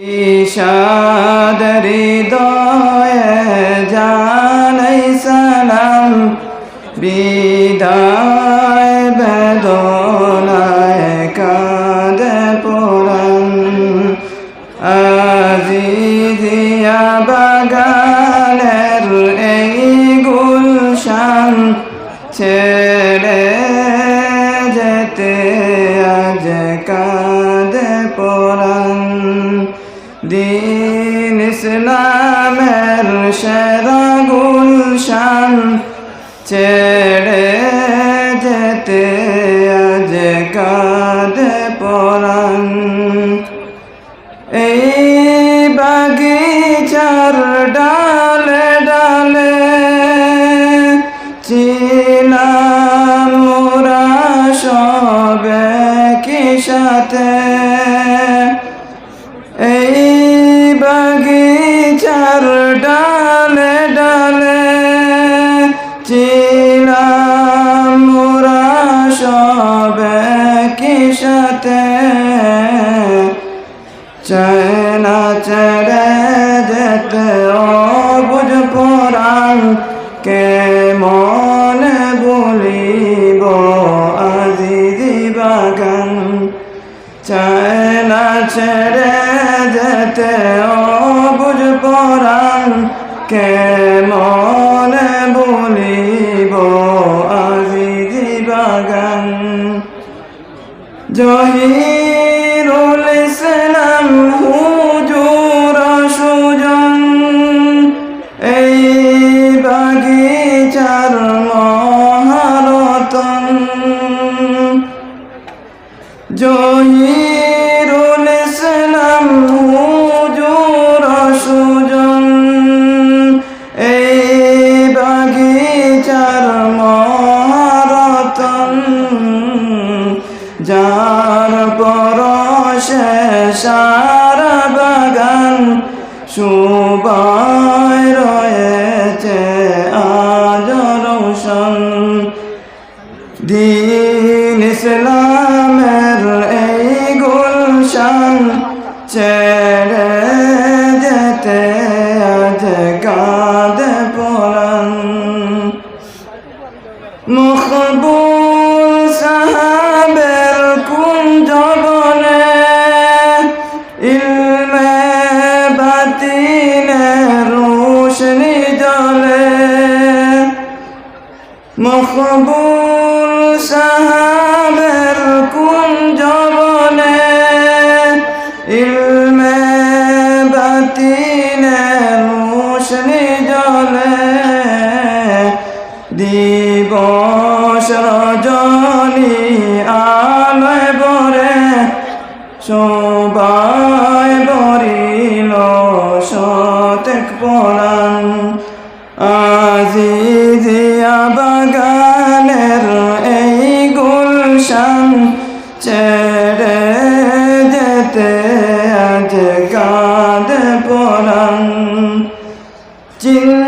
ঈশাদরি দয়ে জানাই সালাম। বিদায় বেদনায় কাঁদে পুরাণ। আজিজিয়া বাগানের এই গুলশান ছেড়ে যেতে আজ কাঁদে পুরাণ। দিন ইসলামের সেরা গুলশান ছেড়ে যেতে আজ কাঁদে পরাণ। এই বাগিচার ডালে ডালে চিনাম মোরা সবে কি সাথে? চয়না চড়ে যেতে বুঝ পুরাণ কে মনে বলিব আজিজি বাগান চয়না ছেড়ে যেতে বুঝ পুরাণ কে মনে বলিব আজিজি বাগান জহিরুল الإسلام هو সারা বাগান সুবাই রয়েছে আজ রোশন। দিন ইসলামের এই গুলশান ছেড়ে যেতে আজ কাঁদে পড়ান। মকবুল সাহাবের ইলমে বাতিনে রোশনি জলে মকবুল সাহাবের কুঞ্জ বনে ইলমে বাতিনে রোশনি জলে দিবস রজনী আলয় বরে সবাই বাগানের এই গুলশান ছেড়ে যেতে আজ কাঁদে পরাণ। চিন্তা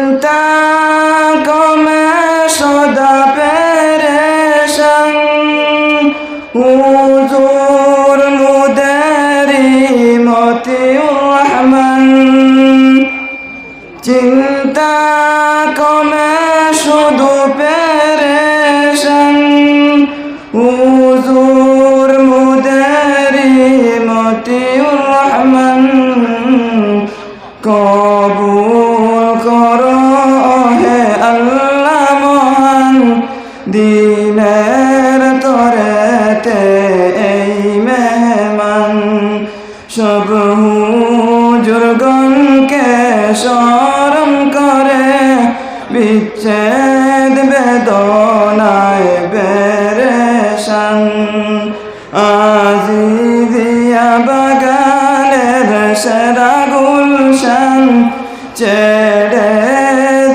মতি রহমান, কবুল করো হে আল্লাহ মহান, দিনের তরেতে এই মেহমান, সব হুজুরগণকে শরম করে বিচ্ছেদ বেদনায় আজিদিয়া সেরা গুলশান ছেড়ে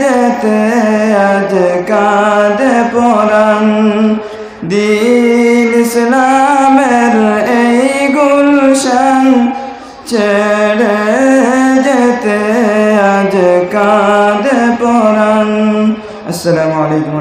যেতে আজ কাঁদে পরাণ। দিন ইসলামের এই গুলশান ছেড়ে যেতে আজ কাঁদে পরাণ। আসসালামু আলাইকুম